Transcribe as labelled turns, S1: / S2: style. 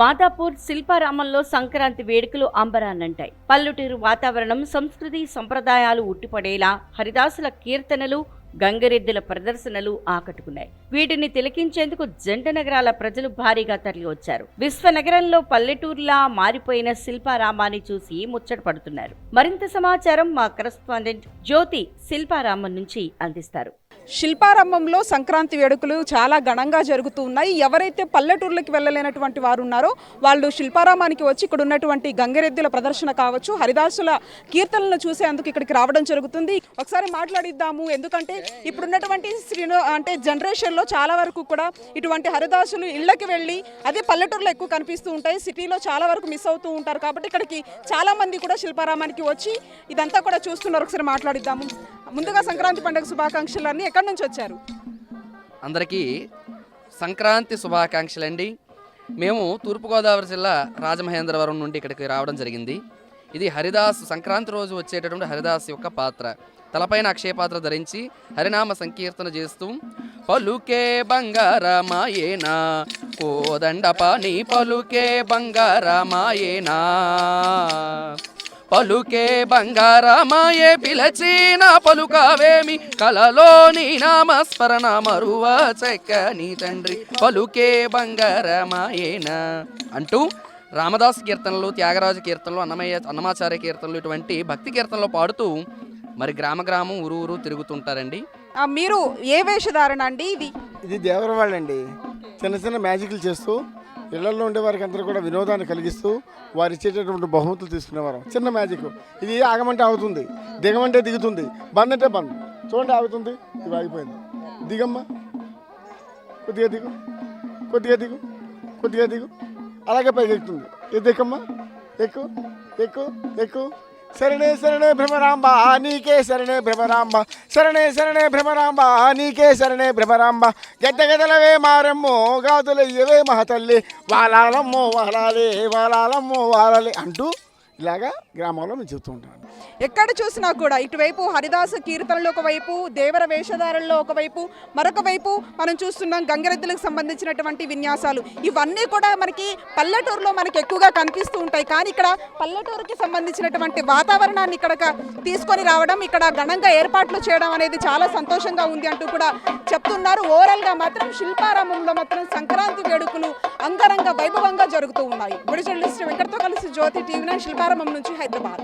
S1: మాదాపూర్ శిల్పారామంలో సంక్రాంతి వేడుకలు అంబరాన్నంటాయి. పల్లెటూరు వాతావరణం సంస్కృతి సంప్రదాయాలు ఉట్టిపడేలా హరిదాసుల కీర్తనలు గంగరెద్దుల ప్రదర్శనలు ఆకట్టుకున్నాయి. వీటిని తిలకించేందుకు జంట నగరాల ప్రజలు భారీగా తరలివచ్చారు. విశ్వనగరంలో పల్లెటూరులా మారిపోయిన శిల్పారామాన్ని చూసి ముచ్చట పడుతున్నారు. మరింత సమాచారం మా కరెస్పాండెంట్ జ్యోతి శిల్పారామం నుంచి అందిస్తారు.
S2: శిల్పారంభంలో సంక్రాంతి వేడుకలు చాలా ఘనంగా జరుగుతూ ఉన్నాయి. ఎవరైతే పల్లెటూర్లకు వెళ్ళలేనటువంటి వారు ఉన్నారో వాళ్ళు శిల్పారామానికి వచ్చి ఇక్కడ ఉన్నటువంటి గంగరెద్దుల ప్రదర్శన కావచ్చు హరిదాసుల కీర్తనలను చూసేందుకు ఇక్కడికి రావడం జరుగుతుంది. ఒకసారి మాట్లాడిద్దాము. ఎందుకంటే ఇప్పుడున్నటువంటి శ్రీను అంటే జనరేషన్లో చాలా వరకు కూడా ఇటువంటి హరిదాసులు ఇళ్ళకి వెళ్ళి అదే పల్లెటూరులో ఎక్కువ కనిపిస్తూ ఉంటాయి. సిటీలో చాలా వరకు మిస్ అవుతూ ఉంటారు. కాబట్టి ఇక్కడికి చాలా మంది కూడా శిల్పారామానికి వచ్చి ఇదంతా కూడా చూస్తున్నారు. ఒకసారి మాట్లాడిద్దాము. ముందుగా సంక్రాంతి పండుగ శుభాకాంక్షలన్నీ ఎక్కడి నుంచి వచ్చారు?
S3: అందరికీ సంక్రాంతి శుభాకాంక్షలు అండి మేము తూర్పుగోదావరి జిల్లా రాజమహేంద్రవరం నుండి ఇక్కడికి రావడం జరిగింది. ఇది హరిదాస్ సంక్రాంతి రోజు వచ్చేటటువంటి హరిదాస్ యొక్క పాత్ర. తలపైన అక్షయపాత్ర ధరించి హరినామ సంకీర్తన చేస్తూ పలుకే బంగారమాయేనా కోదండప నీ పలుకే బంగారమాయేనా పలుకే బంగారమాయే పిలచిన పలుకావేమి? కలలోని నామస్మరణ మరువ చెక్క నీ తండ్రి. పలుకే బంగారమాయేనా. అంటూ రామదాస్ కీర్తనలు త్యాగరాజు కీర్తనలు అన్నమయ్య అన్నమాచార్య కీర్తనలు ఇటువంటి భక్తి కీర్తనలు పాడుతూ మరి గ్రామ గ్రామం ఊరు ఊరు తిరుగుతుంటారండి.
S2: ఆ, మీరు ఏ వేషధారణ అండి ఇది?
S4: ఇది దేవరవాళ్ళు అండి చిన్న చిన్న మ్యాజిక్లు చేస్తూ ఇళ్ళలో ఉండే వారికి అందరూ కూడా వినోదాన్ని కలిగిస్తూ వారు ఇచ్చేటటువంటి బహుమతులు తీసుకునేవారు. చిన్న మ్యాజిక్. ఇది ఆగమంటే ఆగుతుంది. దిగమంటే దిగుతుంది. బంద్ అంటే బంద్. చూడండి ఆగుతుంది. ఇది ఆగిపోయింది. దిగమ్మా. కొద్దిగా దిగు. కొద్దిగా దిగు. కొద్దిగా దిగు. అలాగే పైకి ఎక్కుతుంది ఇది దిక్కమ్మా ఎక్కు. ఎక్కు. ఎక్కు. శరణే శరణే భ్రమరాంబ నీకే శరణే భ్రమరాంబ. శరణే శరణే భ్రమరాంబ నీకే శరణే భ్రమరాంబ. గడ్డ గదలవే మారమ్మో గాదులయ్యవే మహతల్లి. వాలాలమ్మో వాలాలే వాలాలమ్మో వాలాలే అంటూ ఇలాగా గ్రామంలో మేము చెబుతూ ఉంటాను
S2: ఎక్కడ చూసినా కూడా ఇటువైపు హరిదాస కీర్తనలు ఒకవైపు దేవర వేషధారణలో ఒకవైపు మరొక వైపు మనం చూస్తున్నాం గంగరెద్దులకు సంబంధించినటువంటి విన్యాసాలు. ఇవన్నీ కూడా మనకి పల్లెటూరులో మనకి ఎక్కువగా కనిపిస్తూ ఉంటాయి. కానీ ఇక్కడ పల్లెటూరుకి సంబంధించినటువంటి వాతావరణాన్ని ఇక్కడ తీసుకొని రావడం ఇక్కడ ఘనంగా ఏర్పాట్లు చేయడం అనేది చాలా సంతోషంగా ఉంది అంటూ కూడా చెప్తున్నారు. ఓవరాల్గా మాత్రం శిల్పారామంలో మాత్రం సంక్రాంతి వేడుకలు అంగరంగ వైభవంగా జరుగుతూ ఉన్నాయి. గుడి జర్నలిస్ట్ వెంకటతో కలిసి జ్యోతి టీవీ నైన్ శిల్పారామం నుంచి హైదరాబాద్